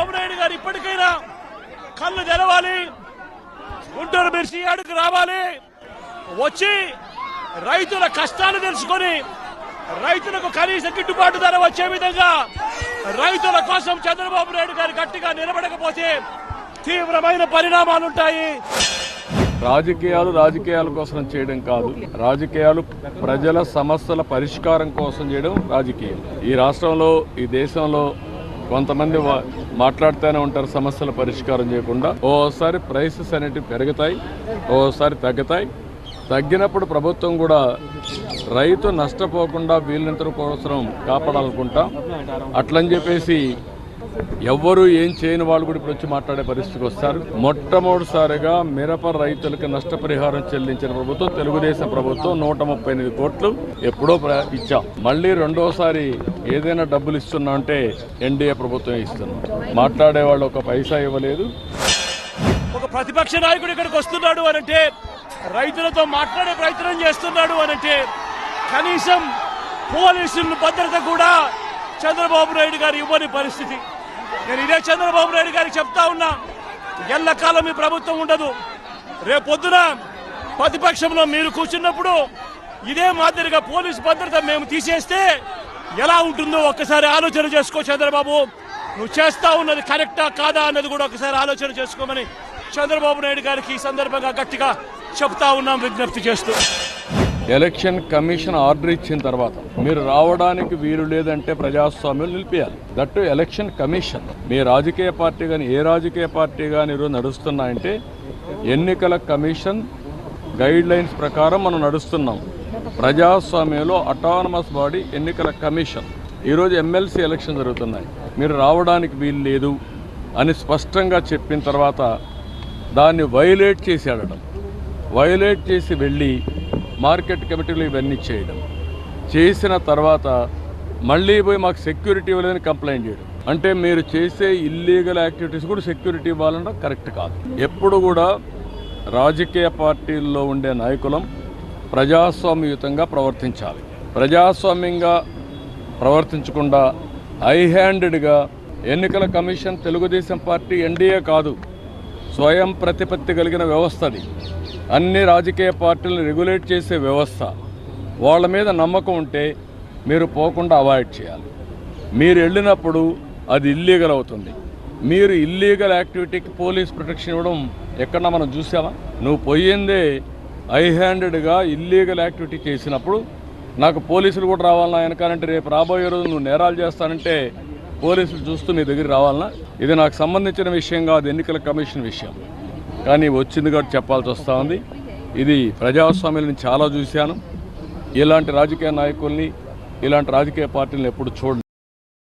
చంద్రబాబు నాయుడు గారు ఇప్పటికైనా కళ్ళు తెరవాలి. గుంటూరు మిర్చి అడుగు రావాలి. వచ్చి రైతుల కష్టాలు తెలుసుకొని రైతులకు కనీస గిట్టుబాటు ధర వచ్చే విధంగా రైతుల కోసం చంద్రబాబు నాయుడు గారు గట్టిగా నిలబడకపోతే తీవ్రమైన పరిణామాలుంటాయి రాజకీయాలు రాజకీయాల కోసం చేయడం కాదు. రాజకీయాలు ప్రజల సమస్యల పరిష్కారం కోసం చేయడం రాజకీయం. ఈ రాష్ట్రంలో ఈ దేశంలో కొంతమంది వా- మాట్లాడుతూనే ఉంటారు సమస్యల పరిష్కారం చేయకుండా. ఓసారి ప్రైసెస్ అనేటివి పెరుగుతాయి ఓసారి తగ్గుతాయి. తగ్గినప్పుడు ప్రభుత్వం కూడా రైతు నష్టపోకుండా వీళ్ళంత కోసం కాపాడాలనుకుంటాం. అట్లని చెప్పేసి ఎవ్వరూ ఏం చేయని వాళ్ళు కూడా ఇప్పుడు వచ్చి మాట్లాడే పరిస్థితికి వస్తారు. మొట్టమొదటిసారిగా మిరప రైతులకు నష్టపరిహారం చెల్లించిన ప్రభుత్వం తెలుగుదేశం ప్రభుత్వం నూట ముప్పై ఎనిమిది కోట్లు ఎప్పుడో ఇచ్చాం. మళ్ళీ రెండోసారి ఏదైనా డబ్బులు ఇస్తున్నా అంటే ఎన్డీఏ ప్రభుత్వం ఇస్తున్నాం మాట్లాడే వాళ్ళు ఒక పైసా ఇవ్వలేదు. ఒక ప్రతిపక్ష నాయకుడు ఇక్కడికి వస్తున్నాడు అనంటే రైతులతో మాట్లాడే ప్రయత్నం చేస్తున్నాడు అనంటే కనీసం పోలీసులు భద్రత కూడా చంద్రబాబు నాయుడు గారు ఇవ్వని పరిస్థితి. నేను ఇదే చంద్రబాబు నాయుడు గారికి చెప్తా ఉన్నా. ఎల్లకాలం మీ ప్రభుత్వం ఉండదు. రేపొద్దున ప్రతిపక్షంలో మీరు కూర్చున్నప్పుడు ఇదే మాదిరిగా పోలీసు భద్రత మేము తీసేస్తే ఎలా ఉంటుందో ఒక్కసారి ఆలోచన చేసుకో చంద్రబాబు. నువ్వు చేస్తా ఉన్నది కరెక్టా కాదా అన్నది కూడా ఒకసారి ఆలోచన చేసుకోమని చంద్రబాబు నాయుడు గారికి ఈ సందర్భంగా గట్టిగా చెప్తా ఉన్నాం విజ్ఞప్తి చేస్తూ. ఎలక్షన్ కమిషన్ ఆర్డర్ ఇచ్చిన తర్వాత మీరు రావడానికి వీలు లేదంటే ప్రజాస్వామ్యం నిలిపేయాలి. దట్టు ఎలక్షన్ కమిషన్ మీ రాజకీయ పార్టీ కానీ ఏ రాజకీయ పార్టీ కానీ ఈరోజు నడుస్తున్నాయంటే ఎన్నికల కమిషన్ గైడ్ లైన్స్ ప్రకారం మనం నడుస్తున్నాం. ప్రజాస్వామ్యంలో అటానమస్ బాడీ ఎన్నికల కమిషన్. ఈరోజు ఎమ్మెల్సీ ఎలక్షన్ జరుగుతున్నాయి. మీరు రావడానికి వీలు లేదు అని స్పష్టంగా చెప్పిన తర్వాత దాన్ని వైలేట్ చేసి అడడం వైలేట్ చేసి వెళ్ళి మార్కెట్ కమిటీలు ఇవన్నీ చేయడం. చేసిన తర్వాత మళ్ళీ పోయి మాకు సెక్యూరిటీ ఇవ్వలేదని కంప్లైంట్ చేయడం. అంటే మీరు చేసే ఇల్లీగల్ యాక్టివిటీస్ కూడా సెక్యూరిటీ ఇవ్వాలన్న కరెక్ట్ కాదు. ఎప్పుడు కూడా రాజకీయ పార్టీల్లో ఉండే నాయకులం ప్రజాస్వామ్యయుతంగా ప్రవర్తించాలి. ప్రజాస్వామ్యంగా ప్రవర్తించకుండా హై హ్యాండెడ్గా ఎన్నికల కమిషన్ తెలుగుదేశం పార్టీ ఎన్డీఏ కాదు. స్వయం ప్రతిపత్తి కలిగిన వ్యవస్థ అది అన్ని రాజకీయ పార్టీలను రెగ్యులేట్ చేసే వ్యవస్థ. వాళ్ళ మీద నమ్మకం ఉంటే మీరు పోకుండా అవాయిడ్ చేయాలి. మీరు వెళ్ళినప్పుడు అది ఇల్లీగల్ అవుతుంది. మీరు ఇల్లీగల్ యాక్టివిటీకి పోలీస్ ప్రొటెక్షన్ ఇవ్వడం ఎక్కడన్నా మనం చూసామా నువ్వు పోయిందే ఐ హ్యాండెడ్గా ఇల్లీగల్ యాక్టివిటీ చేసినప్పుడు నాకు పోలీసులు కూడా రావాలన్నా వెనకాలంటే రేపు రాబోయే రోజు నువ్వు నేరాలు చేస్తానంటే పోలీసులు చూస్తూ నీ దగ్గర రావాలన్నా ఇది నాకు సంబంధించిన విషయం కాదు ఎన్నికల కమిషన్ విషయం. కానీ వచ్చింది కాబట్టి చెప్పాల్సి వస్తూ ఉంది. ఇది ప్రజాస్వామ్యాలను చాలా చూశాను. ఇలాంటి రాజకీయ నాయకుల్ని ఇలాంటి రాజకీయ పార్టీలను ఎప్పుడు చూడండి